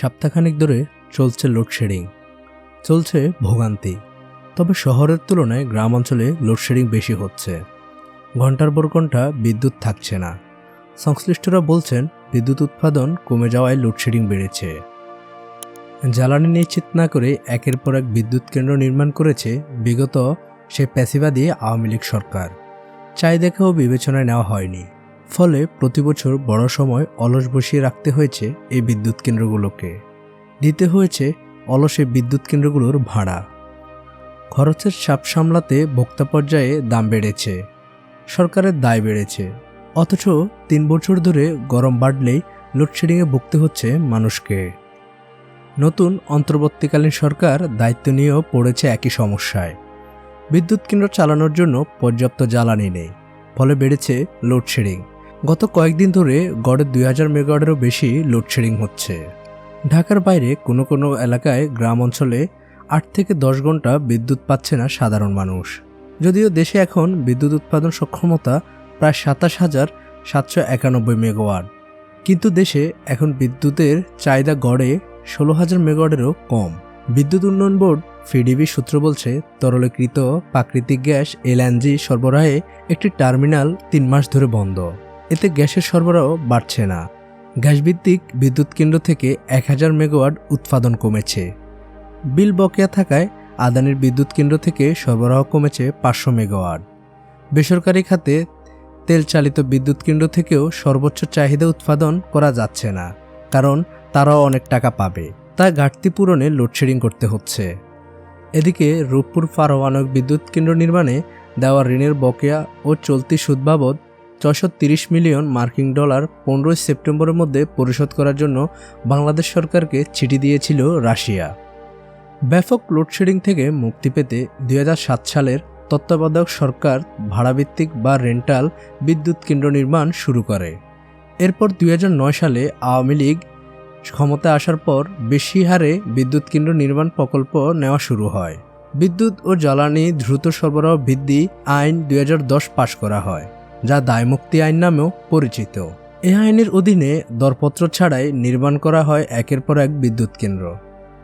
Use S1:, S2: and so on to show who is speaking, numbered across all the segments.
S1: সপ্তাহখানিক ধরে চলছে লোডশেডিং। চলছে ভোগান্তি। তবে শহরের তুলনায় গ্রাম অঞ্চলে লোডশেডিং বেশি হচ্ছে। ঘণ্টার পর ঘণ্টা বিদ্যুৎ থাকছে না। সংশ্লিষ্টরা বলছেন, বিদ্যুৎ উৎপাদন কমে যাওয়ায় লোডশেডিং বেড়েছে। জ্বালানি নিশ্চিত না করে একের পর এক বিদ্যুৎ কেন্দ্র নির্মাণ করেছে বিগত সে প্যাসিবাদী আওয়ামী লীগ সরকার। চাহিদাকেও বিবেচনায় নেওয়া হয়নি। ফলে প্রতি বছর বড় সময় অলস বসিয়ে রাখতে হয়েছে এই বিদ্যুৎ কেন্দ্রগুলোকে। দিতে হয়েছে অলসে বিদ্যুৎ কেন্দ্রগুলোর ভাড়া। খরচের চাপ সামলাতে ভোক্তা পর্যায়ে দাম বেড়েছে, সরকারের দায় বেড়েছে। অথচ তিন বছর ধরে গরম বাড়লেই লোডশেডিংয়ে ভুগতে হচ্ছে মানুষকে। নতুন অন্তর্বর্তীকালীন সরকার দায়িত্ব নিয়েও পড়েছে একই সমস্যায়। বিদ্যুৎ কেন্দ্র চালানোর জন্য পর্যাপ্ত জ্বালানি নেই, ফলে বেড়েছে লোডশেডিং। গত কয়েকদিন ধরে গড়ে দুই হাজার মেগাওয়াটেরও বেশি লোডশেডিং হচ্ছে। ঢাকার বাইরে কোনো কোনো এলাকায় গ্রাম অঞ্চলে আট থেকে দশ ঘণ্টা বিদ্যুৎ পাচ্ছে না সাধারণ মানুষ। যদিও দেশে এখন বিদ্যুৎ উৎপাদন সক্ষমতা প্রায় সাতাশ হাজার সাতশো একানব্বই মেগাওয়াট। কিন্তু দেশে এখন বিদ্যুতের চাহিদা গড়ে ষোলো হাজার মেগাওয়াটেরও কম। বিদ্যুৎ উন্নয়ন বোর্ড ফিডিবি সূত্র বলছে, তরলীকৃত প্রাকৃতিক গ্যাস, এলএনজি সরবরাহে একটি টার্মিনাল তিন মাস ধরে বন্ধ। এতে গ্যাসের সরবরাহ বাড়ছে না। গ্যাসভিত্তিক বিদ্যুৎ কেন্দ্র থেকে এক হাজার মেগাওয়াট উৎপাদন কমেছে। বিল বকেয়া থাকায় আদানির বিদ্যুৎ কেন্দ্র থেকে সরবরাহ কমেছে পাঁচশো মেগাওয়াট। বেসরকারি খাতে তেল চালিত বিদ্যুৎ কেন্দ্র থেকেও সর্বোচ্চ চাহিদা উৎপাদন করা যাচ্ছে না, কারণ তারাও অনেক টাকা পাবে। তাই ঘাটতি পূরণে লোডশেডিং করতে হচ্ছে। এদিকে রূপপুর পারমাণবিক বিদ্যুৎ কেন্দ্র নির্মাণে দেওয়া ঋণের বকেয়া ও চলতি সুদ বাবদ তিরিশ মিলিয়ন মার্কিন ডলার পনেরোই সেপ্টেম্বরের মধ্যে পরিশোধ করার জন্য বাংলাদেশ সরকারকে চিঠি দিয়েছিল রাশিয়া। ব্যাপক লোডশেডিং থেকে মুক্তি পেতে দুই হাজার সাত সালের তত্ত্বাবধায়ক সরকার ভাড়াভিত্তিক বা রেন্টাল বিদ্যুৎ কেন্দ্র নির্মাণ শুরু করে। এরপর দুই হাজার নয় সালে আওয়ামী লীগ ক্ষমতা আসার পর বেশি হারে বিদ্যুৎ কেন্দ্র নির্মাণ প্রকল্প নেওয়া শুরু হয়। বিদ্যুৎ ও জ্বালানি দ্রুত সরবরাহ বৃদ্ধি আইন দু হাজার দশ পাশ করা হয়। যা দায়মুক্তি আইন নামেও পরিচিত। এই আইনের অধীনে দরপত্র ছাড়াই নির্মাণ করা হয় একের পর এক বিদ্যুৎ কেন্দ্র।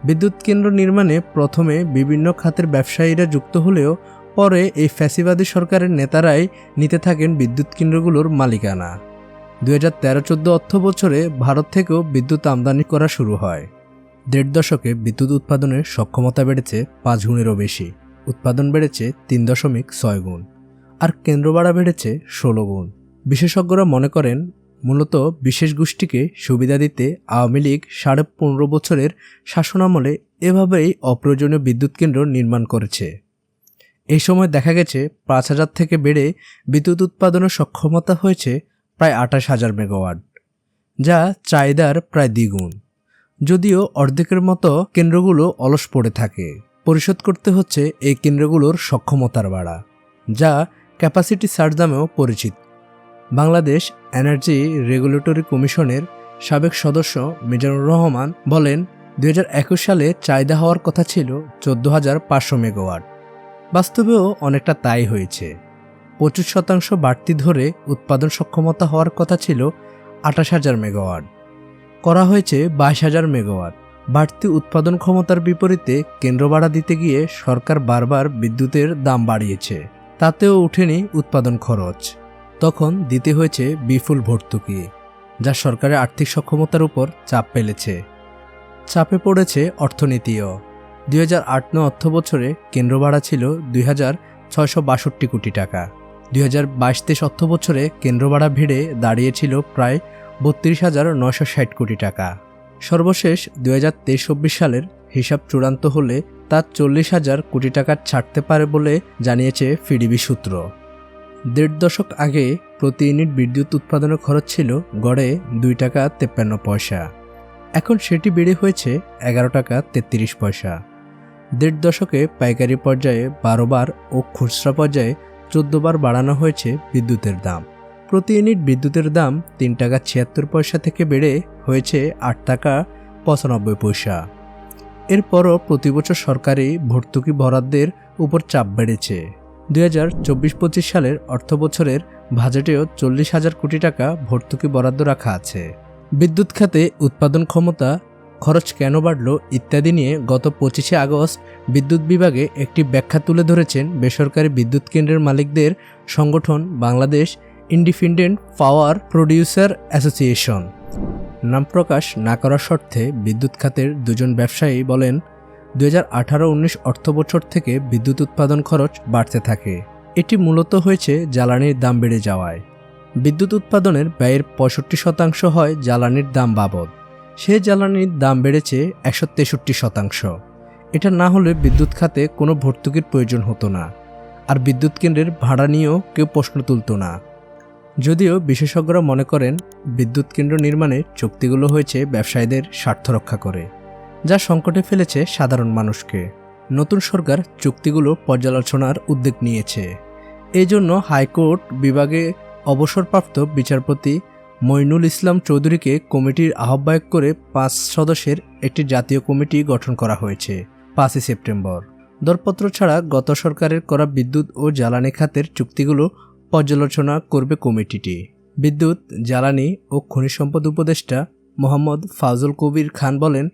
S1: বিদ্যুৎ কেন্দ্র নির্মাণে প্রথমে বিভিন্ন খাতের ব্যবসায়ীরা যুক্ত হলেও পরে এই ফ্যাসিবাদী সরকারের নেতারাই নিতে থাকেন বিদ্যুৎ কেন্দ্রগুলোর মালিকানা। দু হাজার তেরো চোদ্দ অর্থ বছরে ভারত থেকেও বিদ্যুৎ আমদানি করা শুরু হয়। দেড় দশকে বিদ্যুৎ উৎপাদনের সক্ষমতা বেড়েছে পাঁচ গুণেরও বেশি। উৎপাদন বেড়েছে তিন দশমিক ছয় গুণ। আর কেন্দ্র ভাড়া বেড়েছে ষোলো গুণ। বিশেষজ্ঞরা মনে করেন, মূলত বিশেষ গোষ্ঠীকে সুবিধা দিতে আওয়ামী লীগ সাড়ে পনেরো বছরের শাসনামলে এভাবেই অপ্রয়োজনীয় বিদ্যুৎ কেন্দ্র নির্মাণ করেছে। এই সময় দেখা গেছে, পাঁচ হাজার থেকে বেড়ে বিদ্যুৎ উৎপাদনের সক্ষমতা হয়েছে প্রায় আঠাশ হাজার মেগাওয়াট, যা চাহিদার প্রায় দ্বিগুণ। যদিও অর্ধেকের মতো কেন্দ্রগুলো অলস পড়ে থাকে। পরিশোধ করতে হচ্ছে এই কেন্দ্রগুলোর সক্ষমতার বাড়া যা ক্যাপাসিটি সার্চ নামেও পরিচিত। বাংলাদেশ এনার্জি রেগুলেটরি কমিশনের সাবেক সদস্য মিজানুর রহমান বলেন, দুই হাজার একুশ সালে চাহিদা হওয়ার কথা ছিল চোদ্দ হাজার পাঁচশো মেগাওয়াট। বাস্তবেও অনেকটা তাই হয়েছে। পঁচিশ শতাংশ বাড়তি ধরে উৎপাদন সক্ষমতা হওয়ার কথা ছিল আঠাশ হাজার মেগাওয়াট। করা হয়েছে বাইশ হাজার মেগাওয়াট। বাড়তি উৎপাদন ক্ষমতার বিপরীতে কেন্দ্র ভাড়া দিতে গিয়ে সরকার বারবার বিদ্যুতের দাম বাড়িয়েছে। তাতেও উঠেনি উৎপাদন খরচ। তখন দিতে হয়েছে বিপুল ভর্তুকি, যা সরকারের আর্থিক সক্ষমতার উপর চাপ ফেলেছে। চাপে পড়েছে অর্থনীতিও। দুই হাজার আট নয় অর্থ বছরে কেন্দ্র ভাড়া ছিল দুই হাজার ছয়শো বাষট্টি কোটি টাকা। দুই হাজার বাইশ তেইশ অর্থ বছরে কেন্দ্র ভাড়া ভিড়ে দাঁড়িয়েছিল প্রায় বত্রিশ হাজার নয়শো ষাট কোটি টাকা। সর্বশেষ দুই হাজার তেইশ চব্বিশ সালের হিসাব চূড়ান্ত হলে তা চল্লিশ হাজার কোটি টাকা ছাড়তে পারে বলে জানিয়েছে ফিডিবি সূত্র। দেড় দশক আগে প্রতি ইউনিট বিদ্যুৎ উৎপাদনের খরচ ছিল গড়ে দুই টাকা তেপ্পান্ন পয়সা। এখন সেটি বেড়ে হয়েছে এগারো টাকা তেত্রিশ পয়সা। দেড় দশকে পাইকারি পর্যায়ে বারো বার ও খুচরা পর্যায়ে চোদ্দ বার বাড়ানো হয়েছে বিদ্যুতের দাম। প্রতি ইউনিট বিদ্যুতের দাম তিন টাকা ছিয়াত্তর পয়সা থেকে বেড়ে হয়েছে আট টাকা পঁচানব্বই পয়সা। এরপরও প্রতি বছর সরকারি ভর্তুকি বরাদ্দের উপর চাপ বেড়েছে। দুই হাজার চব্বিশ পঁচিশ সালের অর্থ বছরের বাজেটেও চল্লিশ হাজার কোটি টাকা ভর্তুকি বরাদ্দ রাখা আছে। বিদ্যুৎ খাতে উৎপাদন ক্ষমতা, খরচ কেন বাড়ল ইত্যাদি নিয়ে গত পঁচিশে আগস্ট বিদ্যুৎ বিভাগে একটি ব্যাখ্যা তুলে ধরেছেন বেসরকারি বিদ্যুৎ কেন্দ্রের মালিকদের সংগঠন Bangladesh independent power producer association. নাম প্রকাশ না করার শর্তে বিদ্যুৎ খাতের দুজন ব্যবসায়ী বলেন দু হাজার আঠারো উনিশ অর্থবছর থেকে বিদ্যুৎ উৎপাদন খরচ বাড়তে থাকে। এটি মূলত হয়েছে জ্বালানির দাম বেড়ে যাওয়ায়। বিদ্যুৎ উৎপাদনের ব্যয়ের পঁয়ষট্টি শতাংশ হয় জ্বালানির দাম বাবদ। সে জ্বালানির দাম বেড়েছে একশো তেষট্টি শতাংশ। এটা না হলে বিদ্যুৎ খাতে কোনো ভর্তুকির প্রয়োজন হতো না। আর বিদ্যুৎ কেন্দ্রের ভাড়া নিয়েও কেউ প্রশ্ন তুলত না। যদিও বিশেষজ্ঞরা মনে করেন বিদ্যুৎ কেন্দ্র নির্মাণে চুক্তিগুলো হয়েছে ব্যবসায়ীদের স্বার্থ রক্ষা করে, যা সংকটে ফেলেছে সাধারণ মানুষকে। নতুন সরকার চুক্তিগুলো পর্যালোচনার উদ্যোগ নিয়েছে। এই জন্য হাইকোর্ট বিভাগে অবসরপ্রাপ্ত বিচারপতি মইনুল ইসলাম চৌধুরীকে কমিটির আহ্বায়ক করে পাঁচ সদস্যের একটি জাতীয় কমিটি গঠন করা হয়েছে পাঁচই সেপ্টেম্বর। দরপত্র ছাড়া গত সরকারের করা বিদ্যুৎ ও জ্বালানি খাতের চুক্তিগুলো পর্যালোচনা করবে কমিটিটি। বিদ্যুৎ, জ্বালানি ও খনিজ সম্পদ উপদেষ্টা মোহাম্মদ ফাজল কবির খান বলেন,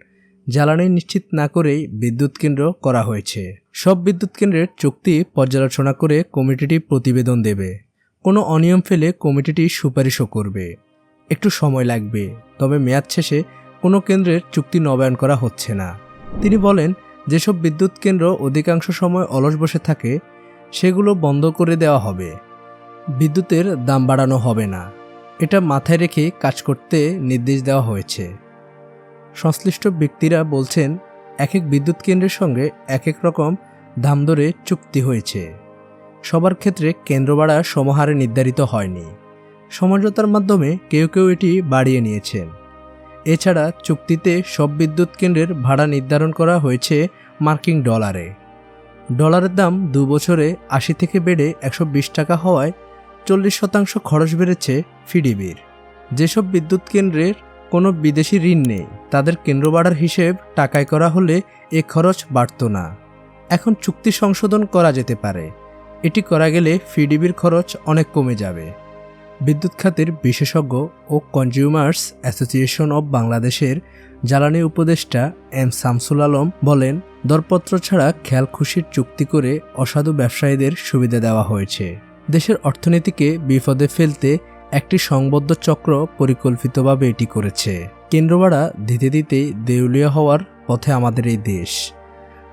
S1: জ্বালানি নিশ্চিত না করেই বিদ্যুৎ কেন্দ্র করা হয়েছে। সব বিদ্যুৎ কেন্দ্রের চুক্তি পর্যালোচনা করে কমিটিটি প্রতিবেদন দেবে। কোনো অনিয়ম ফেলে কমিটিটি সুপারিশও করবে। একটু সময় লাগবে, তবে মেয়াদ শেষে কোনো কেন্দ্রের চুক্তি নবায়ন করা হচ্ছে না। তিনি বলেন, যেসব বিদ্যুৎ কেন্দ্র অধিকাংশ সময় অলস বসে থাকে, সেগুলো বন্ধ করে দেওয়া হবে। বিদ্যুতের দাম বাড়ানো হবে না। এটা মাথায় রেখে কাজ করতে নির্দেশ দেওয়া হয়েছে। সংশ্লিষ্ট ব্যক্তিরা বলছেন, এক এক বিদ্যুৎ কেন্দ্রের সঙ্গে এক এক রকম দাম দরে চুক্তি হয়েছে। সবার ক্ষেত্রে কেন্দ্র বাড়া সমহারে নির্ধারিত হয়নি। সমঝোতার মাধ্যমে কেউ কেউ এটি বাড়িয়ে নিয়েছেন। এছাড়া চুক্তিতে সব বিদ্যুৎ কেন্দ্রের ভাড়া নির্ধারণ করা হয়েছে মার্কিং ডলারে। ডলারের দাম দু বছরে আশি থেকে বেড়ে একশো বিশ টাকা হওয়ায় চল্লিশ শতাংশ খরচ বেড়েছে ফিডিবির। যেসব বিদ্যুৎ কেন্দ্রের কোনো বিদেশি ঋণ নেই, তাদের কেন্দ্র বাড়ার হিসেব টাকায় করা হলে এ খরচ বাড়ত না। এখন চুক্তি সংশোধন করা যেতে পারে। এটি করা গেলে ফিডিবির খরচ অনেক কমে যাবে। বিদ্যুৎ খাতের বিশেষজ্ঞ ও কনজিউমার্স অ্যাসোসিয়েশন অব বাংলাদেশের জ্বালানি উপদেষ্টা এম শামসুল আলম বলেন, দরপত্র ছাড়া খেয়াল খুশির চুক্তি করে অসাধু ব্যবসায়ীদের সুবিধা দেওয়া হয়েছে। দেশের অর্থনীতিকে বিপদে ফেলতে একটি সংবদ্ধ চক্র পরিকল্পিতভাবে এটি করেছে। কেন্দ্রবাড়া দিতে ধীরে দেউলিয়া হওয়ার পথে আমাদের এই দেশ।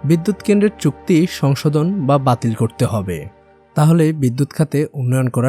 S1: বিদ্যুৎ কেন্দ্রের চুক্তি সংশোধন বা বাতিল করতে হবে। তাহলে বিদ্যুৎ খাতে উন্নয়ন করা